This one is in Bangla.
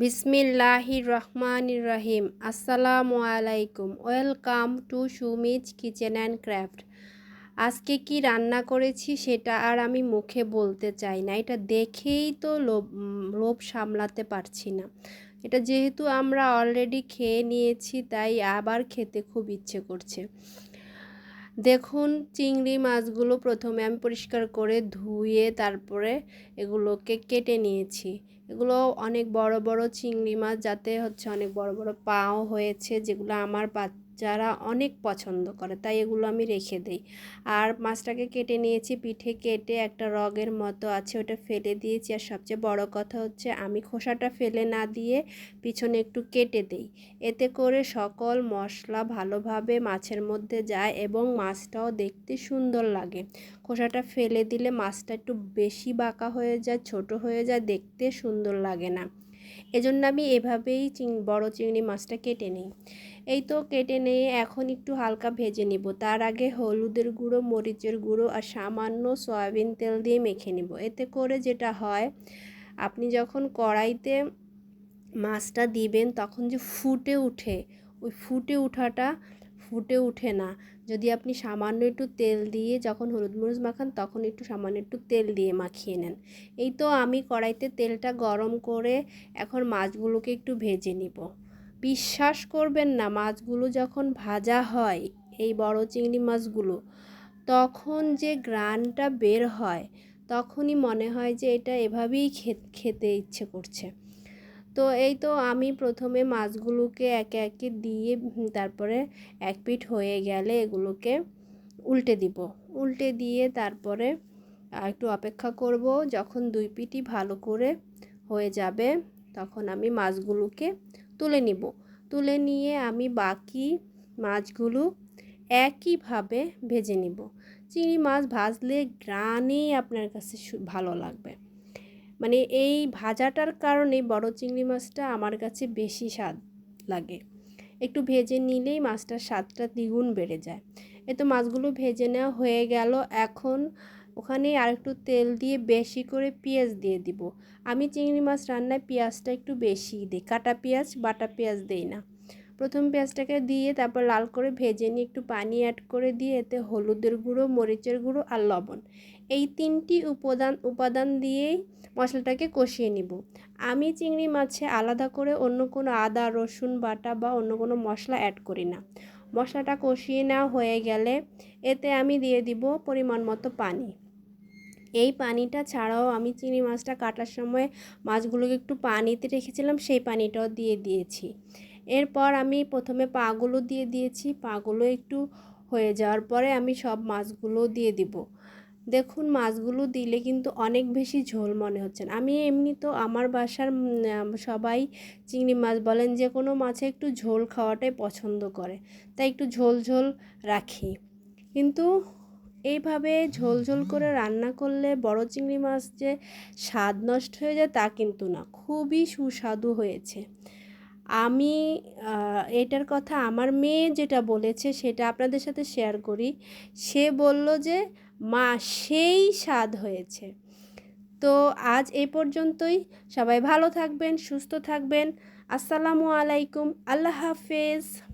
বিসমিল্লাহির রহমানির রহিম আসসালামু আলাইকুম। Welcome to Sumi's kitchen and craft আজকে কি রান্না করেছি সেটা আর আমি মুখে বলতে চাই না। এটা দেখেই তো লোভ লোভ সামলাতে পারছি না। এটা যেহেতু আমরা অলরেডি খেয়ে নিয়েছি, তাই আবার খেতে খুব ইচ্ছে করছে। দেখুন, চিংড়ি মাছগুলো প্রথমে আমি পরিষ্কার করে ধুয়ে তারপরে এগুলোকে কেটে নিয়েছি। এগুলো অনেক বড় বড় চিংড়ি মাছ যাতে হচ্ছে অনেক বড় বড় পাও হয়েছে যেগুলো আমার বাচ্চারা অনেক পছন্দ করে, তাই এগুলো আমি রেখে দেই। আর মাছটাকে কেটে নিয়েছি, পিঠে কেটে একটা রগের মতো আছে, ওটা ফেলে দিয়েছি। আর সবচেয়ে বড় কথা হচ্ছে, আমি খোসাটা ফেলে না দিয়ে পিছনে একটু কেটে দেই। এতে করে সকল মশলা ভালোভাবে মাছের মধ্যে যায় এবং মাছটাও দেখতে সুন্দর লাগে। খোসাটা ফেলে দিলে মাছটা একটু বেশি বাঁকা হয়ে যায়, ছোট হয়ে যায়, দেখতে সুন্দর লাগে না। এজন্য আমি এভাবেই চিং, বড় চিংড়ি মাছটা কেটে নিই। এই তো কেটে নিয়ে এখন একটু হালকা ভেজে নিব। তার আগে হলুদের গুঁড়ো, মরিচের গুঁড়ো আর সামান্য সয়াবিন তেল দিয়ে মেখে নিব। এতে করে যেটা হয়, আপনি যখন কড়াইতে মাছটা দিবেন তখন যে ফুটে উঠে, ওই ফুটে ওঠাটা ফুটে উঠে না। যদি আপনি সামান্য একটু তেল দিয়ে যখন হলুদ মরিচ মাখান, তখন একটু সামান্য একটু তেল দিয়ে মাখিয়ে নেন। এই তো আমি কড়াইতে তেলটা গরম করে এখন মাছগুলোকে একটু ভেজে নিব। বিশ্বাস করবেন না, মাছগুলো যখন ভাজা হয়, এই বড় চিংড়ি মাছগুলো, তখন যে গ্রানটা বের হয়, তখনই মনে হয় যে এটা এভাবেই খেতে ইচ্ছে করছে। তো এই তো আমি প্রথমে মাছগুলোকে একে একে দিয়ে তারপরে এক পিঠ হয়ে গেলে এগুলোকে উল্টে দিব। উল্টে দিয়ে তারপরে একটু অপেক্ষা করব, যখন দুই পিঠই ভালো করে হয়ে যাবে তখন আমি মাছগুলোকে তুলে নিব। তুলে নিয়ে আমি বাকি মাছগুলো একইভাবে ভেজে নিব। চিংড়ি মাছ ভাজলে গ্রানেই আপনার কাছে ভালো লাগবে। মানে এই ভাজাটার কারণে বড় চিংড়ি মাছটা আমার কাছে বেশি স্বাদ লাগে। একটু ভেজে নিলেই মাছটার স্বাদটা দ্বিগুণ বেড়ে যায়। এ তো মাছগুলো ভেজে নেওয়া হয়ে গেল। এখন ওখানে আরেকটু তেল দিয়ে বেশি করে পেঁয়াজ দিয়ে দিব। আমি চিংড়ি মাছ রান্নায় পেঁয়াজটা একটু বেশি দিই। কাটা পেঁয়াজ, বাটা পেঁয়াজ দিই না। প্রথম পেঁয়াজটাকে দিয়ে তারপর লাল করে ভেজে নিয়ে একটু পানি অ্যাড করে দিয়ে এতে হলুদের গুঁড়ো, মরিচের গুঁড়ো আর লবণ। এই তিনটি উপাদান উপাদান দিয়েই মশলাটাকে কষিয়ে নিব। আমি চিংড়ি মাছে আলাদা করে অন্য কোনো আদা, রসুন, বাটা বা অন্য কোনো মশলা অ্যাড করি না। মশলাটা কষিয়ে নেওয়া হয়ে গেলে এতে আমি দিয়ে দিব পরিমাণ মতো পানি। এই পানিটা ছাড়াও আমি চিংড়ি মাছটা কাটার সময় মাছগুলোকে একটু পানিতে রেখেছিলাম, সেই পানিটাও দিয়ে দিয়েছি। এরপর আমি প্রথমে পাগুলো দিয়ে দিয়েছি, পাগুলো একটু হয়ে যাওয়ার পরে আমি সব মাছগুলো দিয়ে দিব। দেখুন, মাছগুলো দিলে কিন্তু অনেক বেশি ঝোল মনে হচ্ছে। আমি এমনি তো আমার বাসার সবাই চিংড়ি মাছ বলেন, যে কোনো মাছে একটু ঝোল খাওয়াটাই পছন্দ করে। তাই একটু ঝোল ঝোল রাখি। কিন্তু এইভাবে ঝোল ঝোল করে রান্না করলে বড় চিংড়ি মাছ যে স্বাদ নষ্ট হয়ে যায় তা কিন্তু না। খুবই সুস্বাদু হয়েছে। আমি এটার কথা আমার মেয়ে যেটা বলেছে সেটা আপনাদের সাথে শেয়ার করি। সে বলল যে, মা, সেই স্বাদ হয়েছে। তো আজ এ পর্যন্তই। সবাই ভালো থাকবেন, সুস্থ থাকবেন। আসসালামু আলাইকুম। আল্লাহ হাফেজ।